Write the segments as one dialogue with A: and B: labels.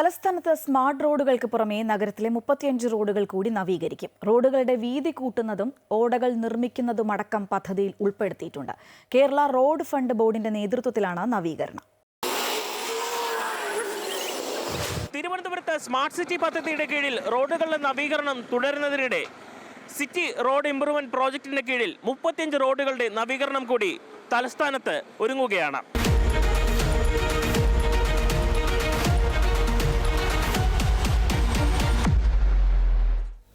A: തലസ്ഥാനത്ത് സ്മാർട്ട് റോഡുകൾക്ക് പുറമേ നഗരത്തിലെ മുപ്പത്തിയഞ്ച് റോഡുകൾ കൂടി നവീകരിക്കും. റോഡുകളുടെ വീതി കൂട്ടുന്നതും ഓടകൾ നിർമ്മിക്കുന്നതുമടക്കം പദ്ധതിയിൽ ഉൾപ്പെടുത്തിയിട്ടുണ്ട്. കേരള റോഡ് ഫണ്ട് ബോർഡിന്റെ നേതൃത്വത്തിലാണ് നവീകരണം.
B: തിരുവനന്തപുരത്ത് സ്മാർട്ട് സിറ്റി പദ്ധതിയുടെ കീഴിൽ റോഡുകളുടെ നവീകരണം തുടരുന്നതിനിടെ സിറ്റി റോഡ് ഇംപ്രൂവ്മെന്റ് പ്രോജക്റ്റിന്റെ കീഴിൽ മുപ്പത്തിയഞ്ച് റോഡുകളുടെ നവീകരണം കൂടി തലസ്ഥാനത്ത് ഒരുങ്ങുകയാണ്.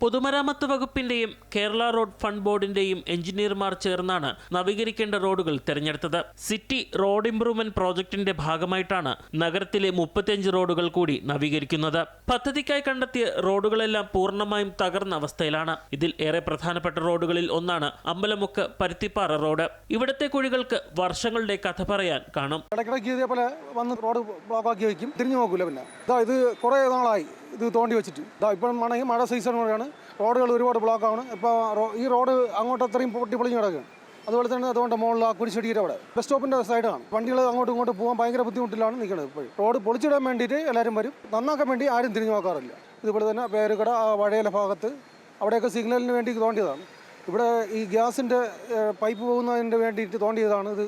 B: പൊതുമരാമത്ത് വകുപ്പിന്റെയും കേരള റോഡ് ഫണ്ട് ബോർഡിന്റെയും എഞ്ചിനീയർമാർ ചേർന്നാണ് നവീകരിക്കേണ്ട റോഡുകൾ തെരഞ്ഞെടുത്തത്. സിറ്റി റോഡ് ഇംപ്രൂവ്മെന്റ് പ്രോജക്ടിന്റെ ഭാഗമായിട്ടാണ് നഗരത്തിലെ മുപ്പത്തിയഞ്ച് റോഡുകൾ കൂടി നവീകരിക്കുന്നത്. പദ്ധതിക്കായി കണ്ടെത്തിയ റോഡുകളെല്ലാം പൂർണമായും തകർന്ന അവസ്ഥയിലാണ്. ഇതിൽ ഏറെ പ്രധാനപ്പെട്ട റോഡുകളിൽ ഒന്നാണ് അമ്പലമുക്ക് പരുത്തിപ്പാറ റോഡ്. ഇവിടത്തെ കുഴികൾക്ക് വർഷങ്ങളുടെ കഥ പറയാൻ കാണും.
C: ഇടയ്ക്കിടയ്ക്ക് പോലെ വന്ന് റോഡ് ബ്ലോക്ക് ആക്കി തിരിഞ്ഞു നോക്കൂല പിന്നെ. ഇതാ കുറേ നാളായി ഇത് തോണ്ടി വെച്ചിട്ട്. ഇതാ ഇപ്പം മഴ സീസൺ കൂടെയാണ് റോഡുകൾ ഒരുപാട് ബ്ലോക്ക് ആണ് ഇപ്പോൾ ഈ റോഡ് അങ്ങോട്ട് അത്രയും പൊട്ടി പൊളിഞ്ഞ് കിടക്കുകയാണ് അതുപോലെ തന്നെ അതുകൊണ്ട് മുകളിൽ ആ കുരിശടിയുടെ അവിടെ. ബസ് സ്റ്റോപ്പിന്റെ സൈഡാണ് വണ്ടികൾ അങ്ങോട്ടും ഇങ്ങോട്ടും പോകാൻ ഭയങ്കര ബുദ്ധിമുട്ടിലാണ് നിൽക്കുന്നത് ഇപ്പോഴും. റോഡ് പൊളിച്ചിടാൻ വേണ്ടിയിട്ട് എല്ലാവരും വരും. നന്നാക്കാൻ വേണ്ടി ആരും തിരിഞ്ഞു നോക്കാറില്ല. ഇതുപോലെ തന്നെ പേരുകട വഴയിലെ ഭാഗത്ത് അവിടെയൊക്കെ സിഗ്നലിന് വേണ്ടി തോണ്ടിയതാണ്. ഇവിടെ ഈ ഗ്യാസിന്റെ പൈപ്പ് പോകുന്നതിന് വേണ്ടിയിട്ട് തോണ്ടിയതാണ് ഇത്.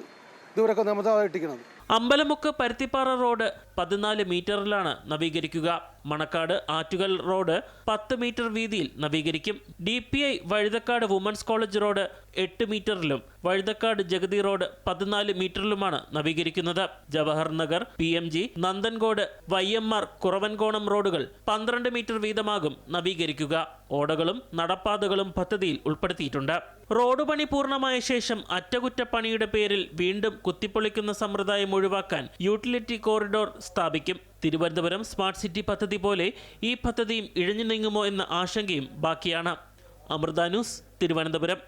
C: ഇതുവരെയൊക്കെ നിയമതായിട്ടിരിക്കുന്നത്
B: അമ്പലമുക്ക് പരുത്തിപ്പാറ റോഡ് പതിനാല് മീറ്ററിലാണ് നവീകരിക്കുക. മണക്കാട് ആറ്റുകൽ റോഡ് പത്ത് മീറ്റർ വീതിയിൽ നവീകരിക്കും. D P I Vazhuthacaud women's college road എട്ട് മീറ്ററിലും വഴുതക്കാട് ജഗതി റോഡ് പതിനാല് മീറ്ററിലുമാണ് നവീകരിക്കുന്നത്. Jawahar Nagar P M G Nanthancode Y M R Kuravankonam റോഡുകൾ പന്ത്രണ്ട് മീറ്റർ വീതമാകും നവീകരിക്കുക. ഓടകളും നടപ്പാതകളും പദ്ധതിയിൽ ഉൾപ്പെടുത്തിയിട്ടുണ്ട്. റോഡ് പണി പൂർണമായ ശേഷം അറ്റകുറ്റപ്പണിയുടെ പേരിൽ വീണ്ടും കുത്തിപ്പൊളിക്കുന്ന സമ്പ്രദായം ഒഴിവാക്കാൻ യൂട്ടിലിറ്റി കോറിഡോർ സ്ഥാപിക്കും. തിരുവനന്തപുരം സ്മാർട്ട് സിറ്റി പദ്ധതി പോലെ ഈ പദ്ധതിയും ഇഴഞ്ഞു നീങ്ങുമോ എന്ന ആശങ്കയും ബാക്കിയാണ്. അമൃത ന്യൂസ് തിരുവനന്തപുരം.